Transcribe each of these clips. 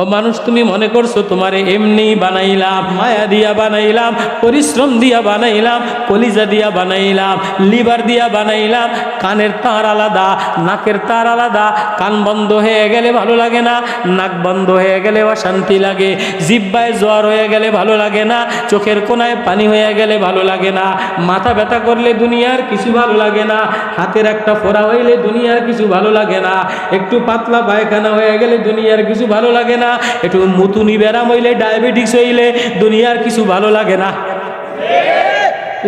ও মানুষ, তুমি মনে করছ তোমারে এমনি বানাইলাম, মায়া দিয়া বানাইলাম, পরিশ্রম দিয়া বানাইলাম, কলিজা দিয়া বানাইলাম, লিভার দিয়া বানাইলাম, কানের তার আলাদা, নাকের তার আলাদা, কান বন্ধ হয়ে গেলে ভালো লাগে না, নাক বন্ধ হয়ে গেলে অশান্তি লাগে, জিব্বায় জ্বর হয়ে গেলে ভালো লাগে না, চোখের কোনায় পানি হয়ে গেলে ভালো লাগে না, মাথা ব্যথা করলে দুনিয়ার কিছু ভালো লাগে না, হাতের একটা ফোড়া হইলে দুনিয়ার কিছু ভালো লাগে না, একটু পাতলা পায়খানা হয়ে গেলে দুনিয়ার কিছু ভালো লাগে না একটু মুতুনি ব্যারাম হইলে ডায়াবেটিস হইলে দুনিয়ার কিছু ভালো লাগে না।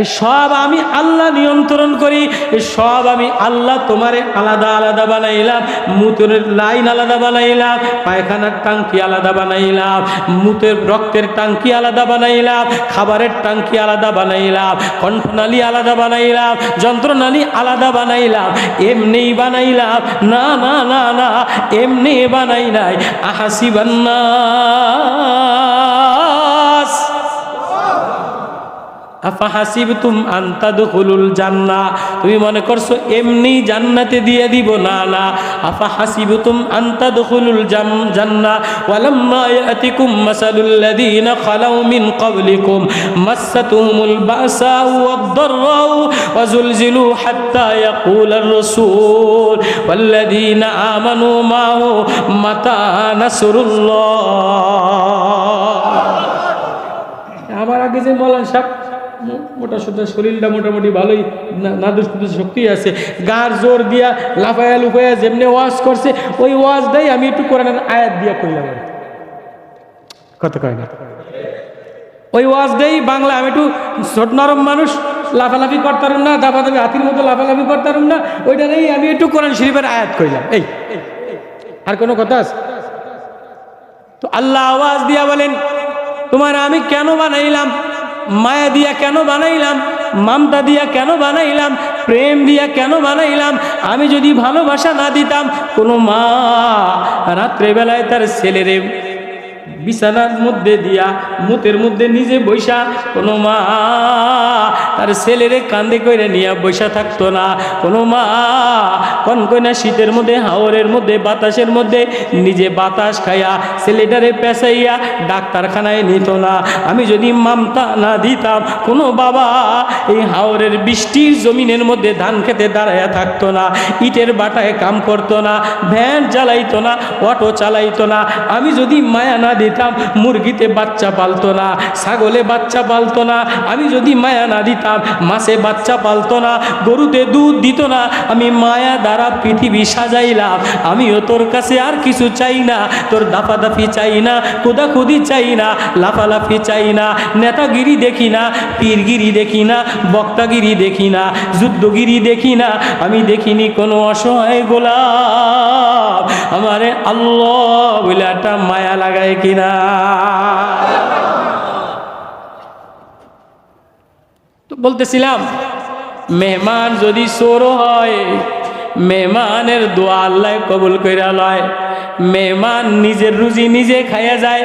এই সব আমি আল্লাহ নিয়ন্ত্রণ করি, এই সব আমি আল্লাহ তোমারে আলাদা আলাদা বানাইলাম, মুতের লাইন আলাদা বানাইলাম, পায়খানার টাঙ্কি আলাদা বানাইলাম, মুতের রক্তের টাঙ্কি আলাদা বানাইলাম, খাবারের টাঙ্কি আলাদা বানাইলাম, কণ্ঠনালী আলাদা বানাইলাম, যন্ত্রনালী আলাদা বানাইলাম এমনি বানাইলাম, না না না না এমনি বানাই নাই আহাসিবান্নাস আফাহাসিবতুম আন্তাদুল জান্নাহ তুমি মনে করছ, এমনি জান্নাতে দিয়ে দিব? না না। আফাহাসিবতুম আন্তাদুল জান্নাহ ওয়ালাম্মা ইয়াতিকুম মাসালুল লাযীনা খালাউ মিন ক্বাবলিকুম। মাসাতুহুমুল বাসাউ ওয়াদ-দাররাউ ওয়াজুলজিলু হাত্তা ইয়াকুলার রাসূল ওয়াল্লাযীনা আমানু মাহু মাতা নাসরুল্লাহ। আমার আগে যে মলান সাহেব মোটা সোটা শরীরটা মোটামুটি ভালোই নাদুস কুদুস শক্তি আছে। গার জোর দিয়া লাফায়া লুফায়া যেমনি ওয়াজ করছে, ওই ওয়াজটাই আমি একটু কোরআনের আয়াত দিয়া করলাম কত কয় না? ওই ওয়াজটাই বাংলা, আমি একটু ছোট নরম মানুষ, লাফালাফি করতাম না দাফাদাফি হাতির মতো লাফালাফি করতাম না ওইটারই আমি একটু কোরআন শরীফের আয়াত কইলাম। এই, আর কোনো কথা আছে? তো আল্লাহ আওয়াজ দিয়া বলেন, তোমার আমি কেন বানাইলাম? মায়া দিয়া কেন বানাইলাম? মামতা দিয়া কেন বানাইলাম? প্রেম দিয়া কেন বানাইলাম? আমি যদি ভালোবাসা না দিতাম, কোনো মা রাত্রেবেলায় তার ছেলেরে বিছানার মধ্যে দিয়া মুতের মধ্যে নিজে বৈশা কোনো মা তার ছেলেরে কান্দে কইরে নিয়ে বৈশা থাকতো না। কোনো মা কনকনা শীতের মধ্যে, হাওরের মধ্যে, বাতাসের মধ্যে নিজে বাতাস খাইয়া ছেলেটারে পেঁচাইয়া ডাক্তারখানায় নিত না। আমি যদি মামতা না দিতাম, কোনো বাবা এই হাওরের বৃষ্টির জমিনের মধ্যে ধান খেতে দাঁড়াইয়া থাকতো না। ইটের বাটায় কাম করতো না, ভ্যান চালাইতো না, অটো চালাইতো না। আমি যদি মায়া না দিতাম মুরগিতে বাচ্চা পালতো না, ছাগলে বাচ্চা পালতো না, আমি যদি মায়া না দিতাম, মাছে বাচ্চা পালতো না, গরুতে দুধ দিত না, আমি মায়া দ্বারা পৃথিবী সাজাইলাম, আমিও তোর কাছে আর কিছু চাই না, তোর দাফাদাফি চাই না কুদাকুদি চাই না, লাফালাফি চাই না, নেতাগিরি দেখি না, পীরগিরি দেখি না, বক্তাগিরি দেখি না, যুদ্ধগিরি দেখি না, আমি দেখিনি কোনো অসহায় গোলাপ, আমারে আল্লাহ বলে একটা মায়া লাগায় কিনা। তো বলতেছিলাম, মেহমান যদি চোরও হয়, মেহমানের দোয়া আল্লাহ কবুল কইরা লয়। মেহমান নিজের রুজি নিজে খাইয়া যায়,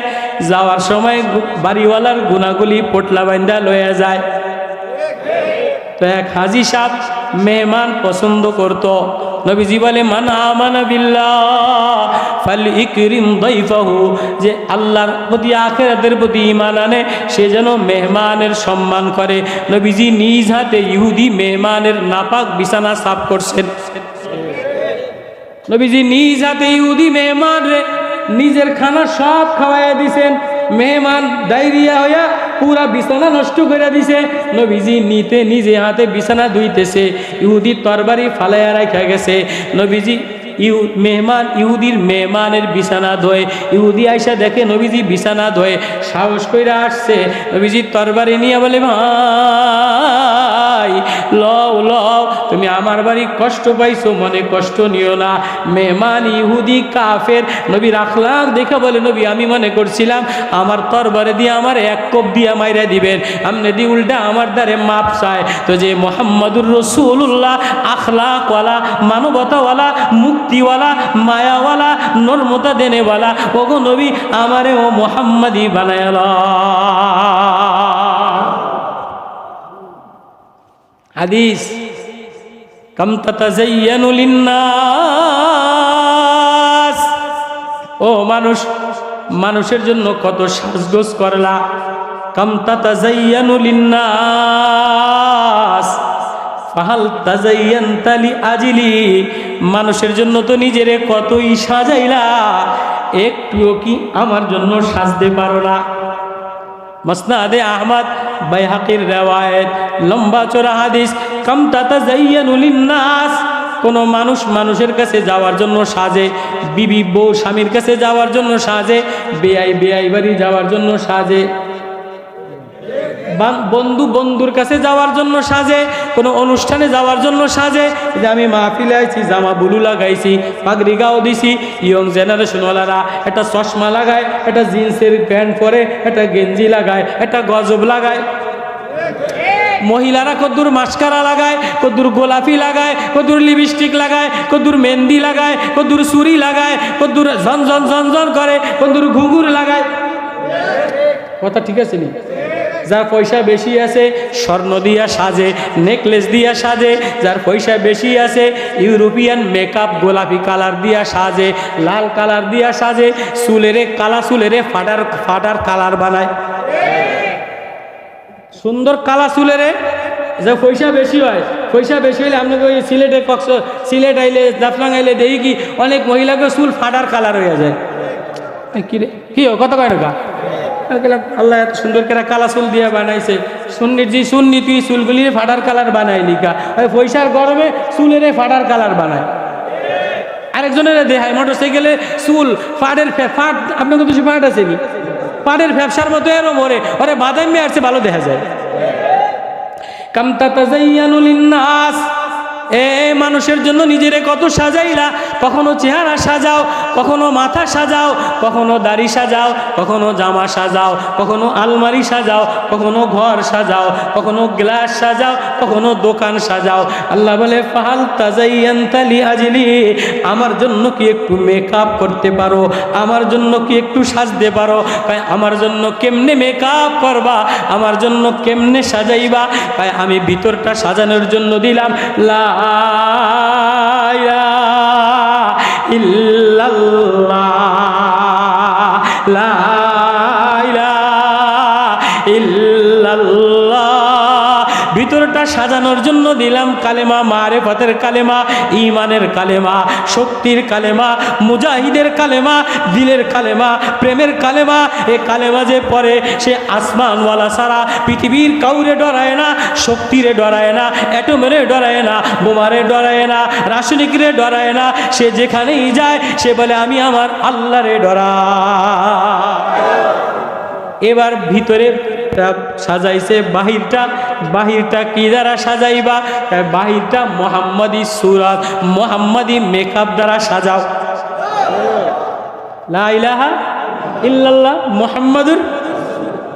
যাওয়ার সময় বাড়িওয়ালার গুণাগুলি পোটলা বান্ধা লইয়া যায়। তো এক হাজি সাহ মেহমান পছন্দ করত। নবীজি বলে, মান আমানা বিল্লাহ যে আল্লাহর প্রতি, আখেরাতের প্রতি ইমান আনে, সে যেন মেহমানের সম্মান করে। নবীজি নিজ হাতে ইহুদি মেহমানের নাপাক বিছানা সাফ করছেন। নবীজি নিজ হাতে ইহুদি মেহমান রে নিজের খানা সব খাওয়াইয়া দিছেন। মেহমান ডায়রিয়া হইয়া পুরা বিছানা নষ্ট করে দিছে। নবীজি নিতে নিজে হাতে বিছানা ধুইতেছে। ইহুদি তরবারি ফালাইয়া রাখা গেছে। নবীজি ইউ মেহমান, ইহুদির মেহমানের বিছানা ধোয়। ইহুদি আইসা দেখে নবীজি বিছানা ধোয়। সাহস কইরা আসছে। নবীজি তরবারি নিয়ে বলে, ভাই ল তুমি আমার বাড়ি কষ্ট পাইছো, মনে কষ্ট নিও না। মেহমান ইহুদি, কাফের নবী রাখলাম দেখে বলে, নবী, আমি মনে করছিলাম আমার তরবারে দিয়ে আমার এক কোপ দিয়া মাইরা দিবেন। আমনে দি উল্টা আমার দ্বারে মাপ চায়। তো যে মোহাম্মদুর রসুল্লাহ আখলাকওয়ালা মানবতাওয়ালা, মুক্তিওয়ালা, মায়াওয়ালা নর্মতা দেনেওয়ালা, ওগো নবী, আমারে ও মোহাম্মদী বানায়ালা হাদিস। কম তাতাজাইয়ানু লিন্নাস। ও মানুষ, মানুষের জন্য কত সাজগোজ করলা। কামতা তাজাইয়ানু লিন্নাস। ফাহাল তাজাইয়ান তালি আজিলি মানুষের জন্য তো নিজেরে কতই সাজাইলা। একটুও কি আমার জন্য সাজতে পারো না। মসনাদে আহমদ বাইহাকির রেওয়ায়ত লম্বা চোরা হাদিস কামতা তাজাইয়ানু লিন্নাস কোনো মানুষ মানুষের কাছে যাওয়ার জন্য সাজে, বিবি বউ স্বামীর কাছে যাওয়ার জন্য সাজে, বেআই বেআই বাড়ি যাওয়ার জন্য সাজে। বন্ধু বন্ধুর কাছে যাওয়ার জন্য সাজে, কোনো অনুষ্ঠানে যাওয়ার জন্য সাজে। যে আমি মাহফিলে আইছি, জামা বুলু লাগাইছি, পাগড়ি গাও দিছি, ইয়ং জেনারেশনওয়ালারা একটা চশমা লাগায়, একটা জিন্সের প্যান্ট পরে, একটা গেঞ্জি লাগায়, একটা গজব লাগায়। মহিলারা কদ্দুর মাস্কারা লাগায়, কদ্দুর গোলাপি লাগায়, কদ্দুর লিপস্টিক লাগায়, কদ্দুর মেহেন্দি লাগায়, কদ্দুর চুরি লাগায়, কদ্দুর ঝনঝন ঝনঝন করে, কদ্দুর ঘুঘুর লাগায়। কথা ঠিক আছে নি? যার পয়সা বেশি আছে, স্বর্ণ দিয়া সাজে নেকলেস দিয়া সাজে, যার পয়সা বেশি আছে ইউরোপিয়ান মেকআপ গোলাপি কালার দিয়া সাজে, লাল কালার দিয়া সাজে, চুলেরে কালা চুলেরে ফাটার ফাটার কালার বানায়। সুন্দর কালা চুলেরে যে পয়সা বেশি হয়, পয়সা বেশি হলে আপনাকে ওই সিলেটে কক্স, সিলেট আইলে, জাফলাং আইলে দেখি কি অনেক মহিলাকে চুল ফাটার কালার হয়ে যায়। কি রে? কি কত কয় টাকা? আল্লাহ এত সুন্দর করে কালা চুল দিয়ে বানাইছে। সুন্নির যে সুন্নি তুই চুলগুলি ফাটার কালার বানাইলি নিকা ওই পয়সার গরমে চুলের ফাটার কালার বানায় আরেকজনের দেখায় মোটর সাইকেলে চুল, ফাটের ফাট আপনার কিছু ফাট আছে নি পাটের ব্যবসার মতো এরম ওরে ওরে বাদামি আসছে, ভালো দেখা যায়। কামতা তাজাইয়ানুল নাস এ মানুষের জন্য নিজেরে কত সাজাইলা? কখনো চেহারা সাজাও, কখনো মাথা সাজাও, কখনো দাড়ি সাজাও, কখনো জামা সাজাও, কখনো আলমারি সাজাও, কখনো ঘর সাজাও, কখনো গ্লাস সাজাও, কখনো দোকান সাজাও। আল্লাহ বলে, ফাহাল তাজাইয়ান্তালি আজলি আমার জন্য কি একটু মেকআপ করতে পারো? আমার জন্য কি একটু সাজতে পারো? তাই আমার জন্য কেমনে মেকআপ করবা? আমার জন্য কেমনে সাজাইবা? তাই আমি ভিতরটা সাজানোর জন্য দিলাম। লা ইল্লাল্লাহ লা দিলাম কালেমা মারে পথের কালেমা ইমানের কালেমা, শক্তির কালেমা, মুজাহিদের কালেমা, দিলের কালেমা, প্রেমের কালেমা। এ কালেমা যে পরে সে আসমানওয়ালা সারা পৃথিবীর কাউরে ডরায় না, শক্তিরে ডরায় না, অ্যাটমেরে ডরায় না, বোমারে ডরায় না, রাসায়নিকরে ডরায় না। সে যেখানেই যায়, সে বলে, আমি আমার আল্লাহরে ডরা। এবার ভিতরে সাজাইছে, বাহিরটা বাহিরটা কি দ্বারা সাজাইবা? বাহিরটা মোহাম্মদী সুরাত, মোহাম্মদী মেকআপ দ্বারা সাজাও। লাইলাহা ইল্লাল্লাহ, মোহাম্মদুর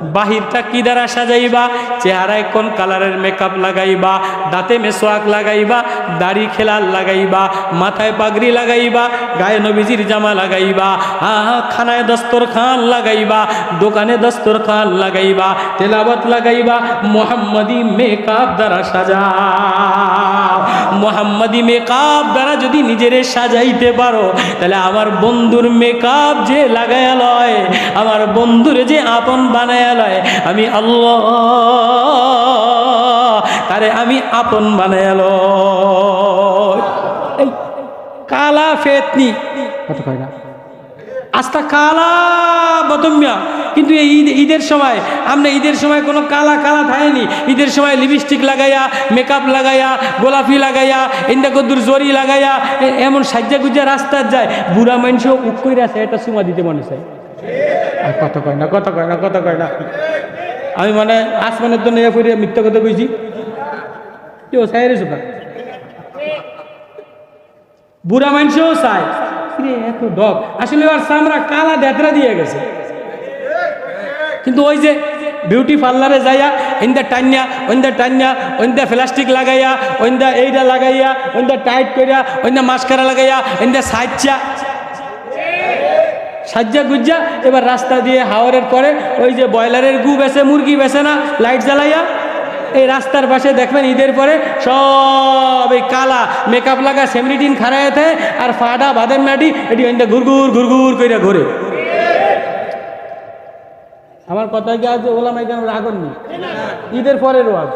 বাহিরটা কি দ্বারা সাজাইবা? চেহারায় কোন কালারের মেকআপ লাগাইবা? দাঁতে মেসোয়াক লাগাইবা? দাড়ি খেলার লাগাইবা? মাথায় পাগড়ি লাগাইবা? গায়ে নবীজির জামা লাগাইবা? হা হা, খানায় দস্তর খান লাগাইবা? দোকানে দস্তর খান লাগাইবা? তেলাবত লাগাইবা? মোহাম্মদী মেকআপ দ্বারা সাজা মোহাম্মদী মেকআপ দ্বারা যদি নিজেরে সাজাইতে পারো, তাহলে আমার বন্ধুর মেকআপ যে লাগায়া লয় আমার বন্ধুর যে আপন বানায় লয়, আমি আল্লাহ, তারে আমি আপন বানায় এই কালা ফেতনি। আস্তা কালা বদমিয়া। কিন্তু এই ঈদ ঈদের সময়, আমরা ঈদের সময় কোনো কালা কালা থাকেনি ঈদের সময় লিপস্টিক লাগাইয়া মেকআপ লাগাইয়া, গোলাপি লাগাইয়া, ইন্দা কদ্দুর জরি লাগাইয়া এমন সাজ্জা গুজ্জা রাস্তার যায়, বুড়া মানুষও উক করে এটা সুমা দিতে মনে চায়। আর কত কয় না, কত কয় না, কত কয় না। আমি মানে আসমানের জন্য এ করে মিথ্যা কথা কইছি। কি ও সাইরে সুখা বুড়া মানুষও চায় এত ডগ। আসলে আর চামড়া কালা দেতরা দিয়ে গেছে। কিন্তু ওই যে বিউটি পার্লারে যাইয়া ইন্দা টান্যা ওইন্দা টান্যা ওইন্দা প্লাস্টিক লাগাইয়া, ওইন্দা এইটা লাগাইয়া, ওইন্দা টাইট করিয়া ওইন্দা মাস্কারা লাগাইয়া, ওইন্দা সাইচা সাজ্জা গুজ্জা, এবার রাস্তা দিয়ে হাওয়ারের পরে ওই যে ব্রয়লারের গু বেছে, মুরগি বেছে না, লাইট জ্বালাইয়া, এই রাস্তার পাশে দেখবেন ঈদের পরে সব এই কালা মেকআপ লাগা সেমরিটিন খারাইতে আর ফাডা বাদের নাটি এটি ওইটা ঘুরঘুর ঘুরঘুর করে ঘুরে। আমার কথা কি আজ ওলামাই কেন রাগন নি? ঈদের পরের ওয়াজ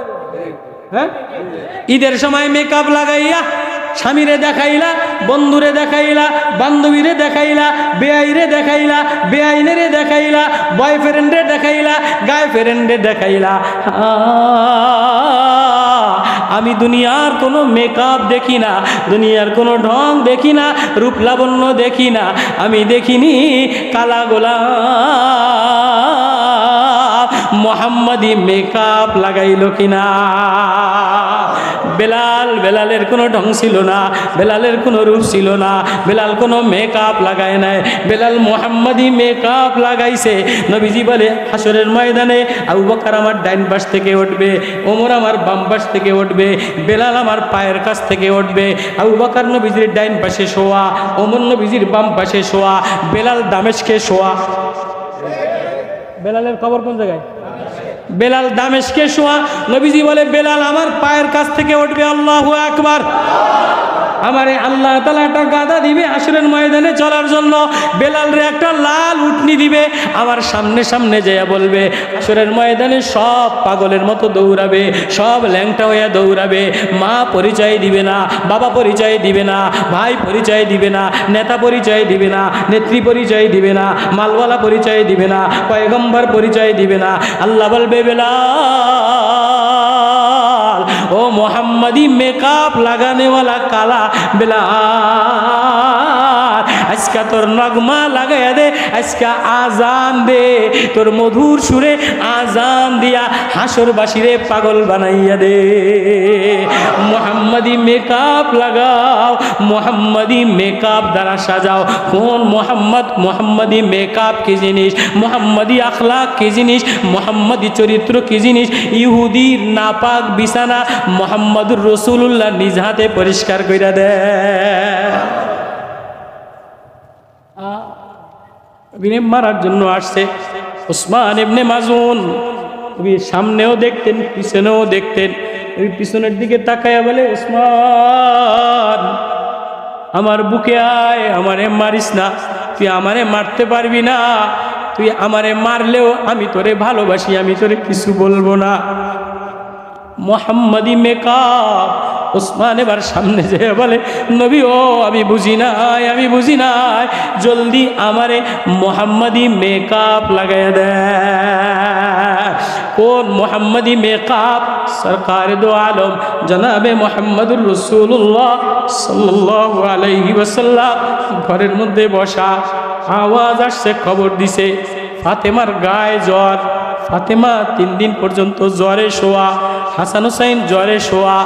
হ্যাঁ? ঈদের সময় মেকআপ লাগাইয়া স্বামীরে দেখাইলা, বন্ধুরে দেখাইলা, বান্ধবীরে দেখাইলা, বেআইরে দেখাইলা, বেআইনেরে দেখাইলা বয়ফ্রেন্ডে দেখাইলা গায়ে ফ্রেন্ডে দেখাইলা আমি দুনিয়ার কোনো মেকআপ দেখি না, দুনিয়ার কোনো ঢং দেখি না রূপ লাবণ্য দেখি না, আমি দেখিনি কালা গোলা মোহাম্মদী মেকআপ লাগাইল কিনা? বেলাল, বেলালের কোনো ঢং ছিল না, বেলালের কোনো রূপ ছিল না, বেলাল কোনো মেকআপ লাগায় নাই, বেলাল মোহাম্মদী মেকআপ লাগাইছে। নবীজি বলে হাসরের ময়দানে আবু বকর আমার ডাইন পাশ থেকে উঠবে, ওমর আমার বাম পাশ থেকে উঠবে, বেলাল আমার পায়ের কাছ থেকে উঠবে। আবু বকর নবীজির ডাইন পাশে শোয়া, ওমর নবীজির বাম পাশে শোয়া, বেলাল দামেশকে শোয়া। বেলালের খবর কোন জায়গায়? বেলাল দামেশকে শোয়া নবীজি বলে, বেলাল আমার পায়ের কাছ থেকে উঠবে, আল্লাহ আকবার। আমারে আল্লাহ তালা একটা গাদা দিবে আসরের ময়দানে চলার জন্য। বেলাল রে একটা লাল উটনি দিবে আমার সামনে সামনে যেয়া বলবে আসরের ময়দানে সব পাগলের মতো দৌড়াবে, সব ল্যাংটা হইয়া দৌড়াবে। মা পরিচয় দিবে না, বাবা পরিচয় দিবে না, ভাই পরিচয় দিবে না, নেতা পরিচয় দিবে না, নেত্রী পরিচয় দিবে না, মালওয়ালা পরিচয় দিবে না, পয়গম্বর পরিচয় দিবে না। আল্লাহ বলবে বেলাল। ও মোহাম্মদি মেকআপ লাগানেওয়ালা কালা বেলাল। আজকা তোর নগমা লাগাইয়া দে, আজকা আজান দে। তোর মধুর সুরে আজান দিয়া হাসর বাসিরে পাগল বানাইয়া দে। মোহাম্মদি মেকআপ লাগাও, মোহাম্মদি মেকআপ দ্বারা সাজাও। কোন মোহাম্মদ, মোহাম্মদি মেকআপ কি জিনিস? মোহাম্মদি আখলাক কি জিনিস? মোহাম্মদি চরিত্র কি জিনিস? ইহুদির নাপাক, বিছানা, মোহাম্মদুর রসুল্লাহ নিজ হাতে পরিষ্কার করে দেয় মারার জন্য আসছে ওসমান এমনি মাজুন। সামনেও দেখতেন, পিছনেও দেখতেন। ওই পিছনের দিকে তাকায়া বলে, ওসমান, আমার বুকে আয়, আমারে মারিস না। তুই আমারে মারতে পারবি না। তুই আমারে মারলেও আমি তোরে ভালোবাসি, আমি তোরে কিছু বলব না। মোহাম্মদি মেকআপ ওসমান এবার সামনে যে বলে, নবী ও, আমি বুঝি নাই, আমি বুঝি নাই। জলদি আমারে মোহাম্মদি মেকআপ লাগাই দেয় কোন মোহাম্মদি মেকআপ? সরকার দো আলম, জনাবে মোহাম্মদুর রসুল্লাহ সাল্লাহ আলাইহি ওয়াসাল্লাম। ঘরের মধ্যে বসা, আওয়াজ আসছে, খবর দিছে, ফাতেমার গায়ে জ্বর। ফাতেমা তিন দিন পর্যন্ত জ্বরে শোয়া, হাসান হুসাইন জ্বরে শোয়া,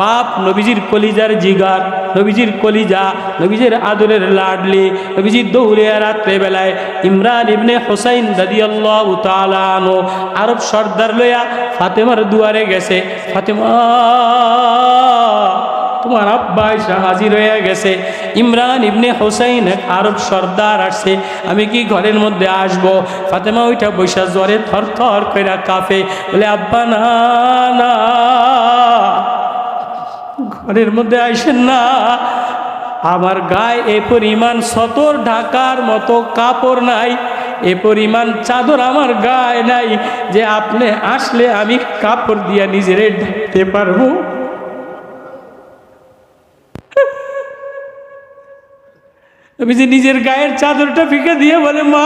বাপ নবীজির কলিজার জিগার, নবীজির কলিজা, নবীজির আদরের লাডলি, নবীজির রাত্রে বেলায় ইমরান ইবনে হোসাইন দাদি আল্লাহ তালানো আরব সর্দার লইয়া ফাতেমার দুয়ারে গেছে। ফাতেমা তোমার আব্বা এসে হাজির হয়ে গেছে। ইমরান ইবনে হোসাইন আরব সর্দার আসছে। আমি কি ঘরের মধ্যে আসব? ফাতেমা ওইটা বৈশা জ্বরে থর থর কইরা কাফে বলে, আব্বা, না না। ঘরের মধ্যে আসেন না। আমার গায়ে এ পরিমাণ সতর ঢাকার মতো কাপড় নাই। এ পরিমাণ চাদর আমার গায়ে নাই যে আপনি আসলে আমি কাপড় দিয়া নিজেরে ঢাকতে পারব। আমি যে নিজের গায়ের চাদরটা ফিকে দিয়ে বলে, মা,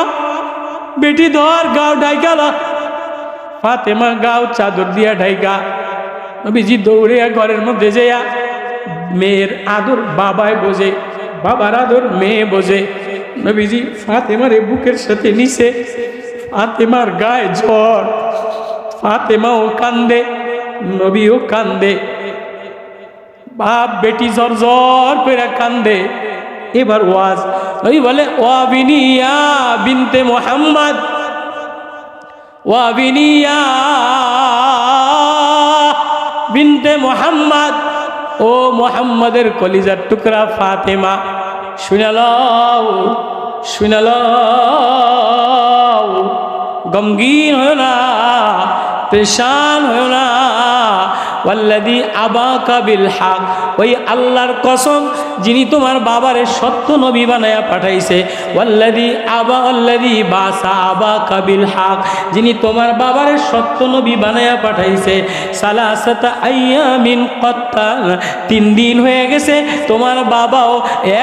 বেটি ধর, গাও ঢাইকালা ফাতেমা, গাও চাদর দিয়া ঢাইকা। নবীজি দৌড়ে ঘরের মধ্যে যেয়া মেয়ের আদর বাবায় বোঝে, বাবার আদর মেয়ে বোঝে। নবীজি ফাতেমার বুকের সাথে নিছে ফাতেমার গায়ে জ্বর ফাতেমাও কান্দে, নবীও কান্দে। বাপ, বেটি জ্বর জ্বর করে কান্দে। এবার ওয়াজ। ওই বলে, ওয়াবিনিয়া বিনতে মোহাম্মদ। ওয়াবিনিয়া বিনতে মোহাম্মদ। ও মোহাম্মদের কলিজার টুকরা ফাতেমা শুনালাও শুনালাও গমগীন হয় না, পেশান হয় না ওয়াল্লাদি আবাকা বিল হাক ওই আল্লাহর কসম, যিনি তোমার বাবারে সত্য নবী বানায়া পাঠাইছে। ওয়াল্লাদি আবা ওয়াল্লাদি বাসা আবাকা বিল হাক যিনি তোমার বাবারে সত্য নবী বানায়া পাঠাইছে। সালাসাতা আইয়ামিন কত্তান তিন দিন হয়ে গেছে, তোমার বাবাও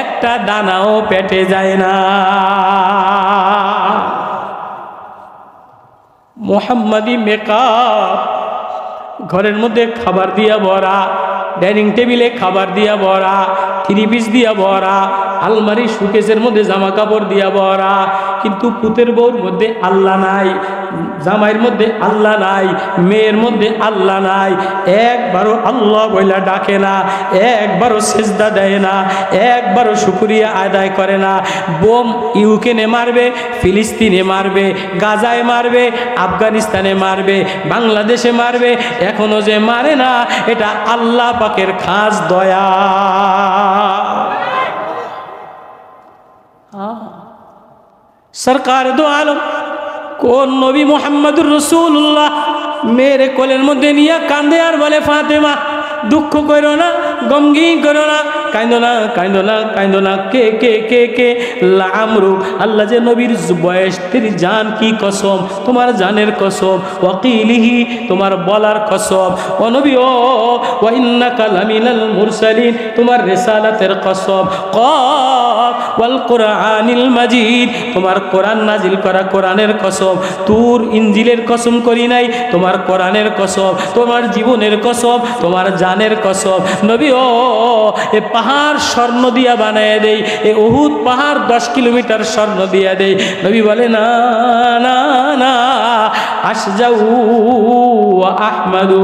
একটা দানাও পেটে যায় না। মোহাম্মদি মেকআপ ঘরের মধ্যে খাবার দিয়া ভরা, ডাইনিং টেবিলে খাবার দিয়া ভরা, থ্রি পিস দিয়া ভরা, আলমারি সুকেশের মধ্যে জামা কাপড় দিয়া ভরা, কিন্তু পুতের বউর মধ্যে আল্লাহ নাই। জামাইয়ের মধ্যে আল্লাহ নাই, মেয়ের মধ্যে আল্লাহ নাই। একবারও আল্লাহ বইলা ডাকে না, একবারও সেজদা দেয় না, একবারও শুক্রিয়া আদায় করে না। বোম ইউকেনে মারবে, ফিলিস্তিনে মারবে, গাজায় মারবে, আফগানিস্তানে মারবে, বাংলাদেশে মারবে, এখনও যে মারে না, এটা আল্লাহ পাকের খাস দয়া। সরকার দো আলম কোন নবী মোহাম্মদুর রসুল্লাহ মেয়ের কোলের মধ্যে নিয়ে কান্দে আর বলে, ফাতেমা, দুঃখ করো না। গমগি করো না কাইন্দো না কাইন্দো না কাইন্দো না কে কে কে কে? লামরু আল্লাহ যে নবীর বয়স, তেরি জান কি কসম? তোমার জানের কসম। ওয়াকিলিহি, তোমার বলার কসম। ও নবী, ও ওয়াইন্নাকা লামিনাল মুরসালিন, তোমার রেসালাতের কসম। কফ, ওয়াল কোরআনিল মাজিদ, তোমার কোরআন নাজিল করা কোরআনের কসম। তুর ইঞ্জিলের কসম করি নাই, তোমার কোরআনের কসম। তোমার জীবনের কসম, তোমার জানের কসম। নবী ও এ পাহাড় স্বর্ণ দিয়া বানায় দেই, এ উহুদ পাহাড় দশ কিলোমিটার স্বর্ণ দিয়া দেই। নবী বলে, না না না আস যাও আহমাদু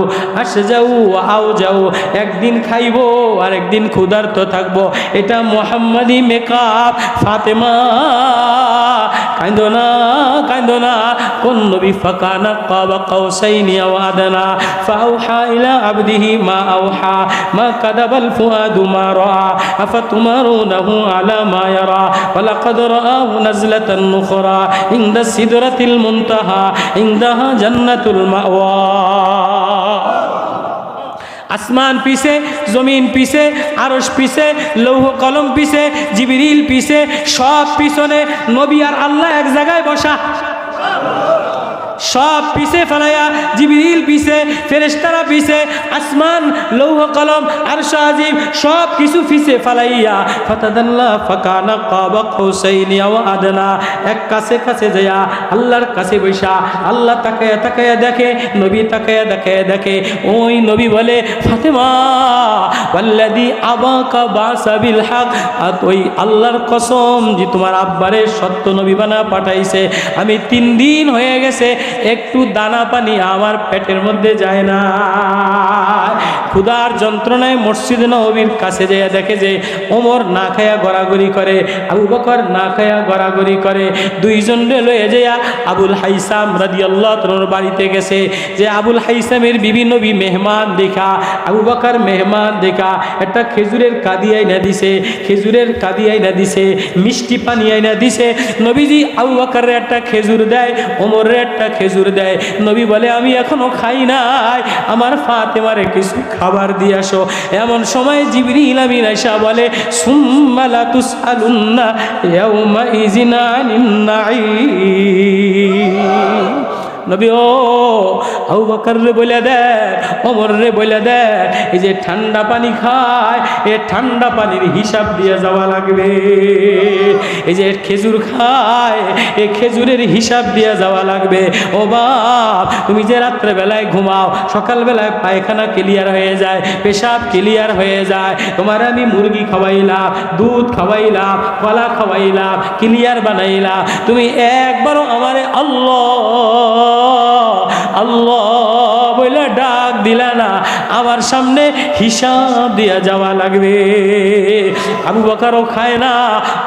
যাও আও যাও একদিন খাইবো আর একদিন ক্ষুধার্ত থাকব। এটা মোহাম্মদী মেকআপ, ফাতেমা কান্দো না কান্দো না কোন নবী ফাকানা কাবা কাউসাইনি আও আদনা ফাউহা ইলা আবদিহি মা আওহা, মা কাদাবাল ফুয়াদু মা রাআ। আফাতুমারুনাহু আলা মা ইয়ারা। ওয়ালাকাদ রাআহু নাজলাতান নুখরা, ইনদা সিদরাতিল মুনতাহা, ইনদাহা জান্নাতুল মাওয়া। আসমান পিছে, জমিন পিছে আরস পিছে, লৌহ কলম পিছে, জিবিরিল পিছে, সব পিছনে নবী আর আল্লাহ এক জায়গায় বসা। সব পিছে ফেলাইয়া জিবিল পিছে ফেরেস্তারা পিছে, আসমান, লৌহ কলম আর সাজিব সব কিছু পিছে ফেলাইয়া ফাতাদাল্লাহ ফাকানা কাবা কৌসাইনি আও আদনা, এক কাছে কাছে যায়া আল্লাহর কাছে বৈশা, আল্লাহ তাকায়া তাকায়া দেখে, নবী তাকায়া দেখে দেখে, ওই নবী বলে, ফাতেমা ওয়াল্লাদি আবাকা বাসাবিল হক আর ওই আল্লাহর কসম যে তোমার আব্বারে সত্য নবী বানা পাঠাইছে, আমি তিন দিন হয়ে গেছে একটু দানা পানি আমার পেটের মধ্যে যায় না। ক্ষুধার যন্ত্রণায় মসজিদ নবীর কাছে যেয়ে দেখে যে ওমর না খায়া গড়াগড়ি করে, আবু বকর না খায়া গড়াগড়ি করে, দুইজন লয়ে যেয়া আবুল হাইসাম রাদি আল্লাহ তোর বাড়িতে গেছে। যে আবুল হাইসামের বিভিন্ন নবী মেহমান দেখা, আবু বকর মেহমান দেখা, একটা খেজুরের কাদি আইনা দিছে, খেজুরের কাদি আইনা দিছে, মিষ্টি পানি আইনা দিছে। নবীজি আবু বকরের একটা খেজুর দেয়, ওমরের একটা খেজুর দেয়। নবী বলে, আমি এখনও খাই নাই, আমার ফাতেমারে কিছু খাবার দিয়ে আসো। এমন সময় জিবরিল আমিন আয়সা বলে সুম্মালা তুসআলুন্না ইয়াউমা ইজিনা নিন্নাই নবী ও আবু বকর রে বলে দেয় ওমর রে বলে দেয় এই যে ঠান্ডা পানি খায়, এ ঠান্ডা পানির হিসাব দিয়ে যাওয়া লাগবে। এই যে খেজুর খায়, এ খেজুরের হিসাব দিয়ে যাওয়া লাগবে। ও বাপ, তুমি যে রাত্রে বেলায় ঘুমাও, সকালবেলায় পায়খানা ক্লিয়ার হয়ে যায়, পেশাব ক্লিয়ার হয়ে যায়, তোমার আমি মুরগি খাওয়াইলাম, দুধ খাওয়াইলাম, কলা খাওয়াইলাম ক্লিয়ার বানাইলাম, তুমি একবারও আমারে আল্লাহ আল্লাহ বলে ডাক দিলা না আমার সামনে হিসাব দিয়া যাওয়া লাগবে। আবু বকারও খায় না,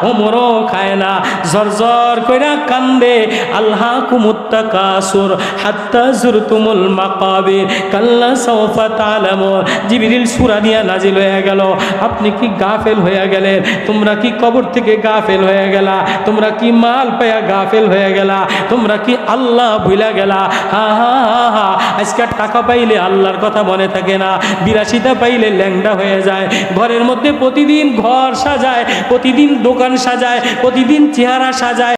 ওমরও খায় না জর্জর কইরা কান্দে আল্লাহ কুমুত্তা কাসুর হাত্তা জুরতুমুল মাকাবির, কাল্লা সৌফা তালামুর জিবিরিল সুরা দিয়া নাজিল হয়ে গেল। আপনি কি গাফেল হয়ে গেলেন? তোমরা কি কবর থেকে গাফেল হয়ে গেলা? তোমরা কি মাল পায়া গাফেল হয়ে গেলা? তোমরা কি আল্লাহ ভুলা গেলা? হা হা হা হা আজকে টাকা পাইলে আল্লাহর কথা মনে থাকে। না। বিরাশিটা পাইলে ল্যাংডা হয়ে যায়। ঘরের মধ্যে প্রতিদিন ঘর সাজায়, প্রতিদিন দোকান সাজায়, প্রতিদিন চেহারা সাজায়।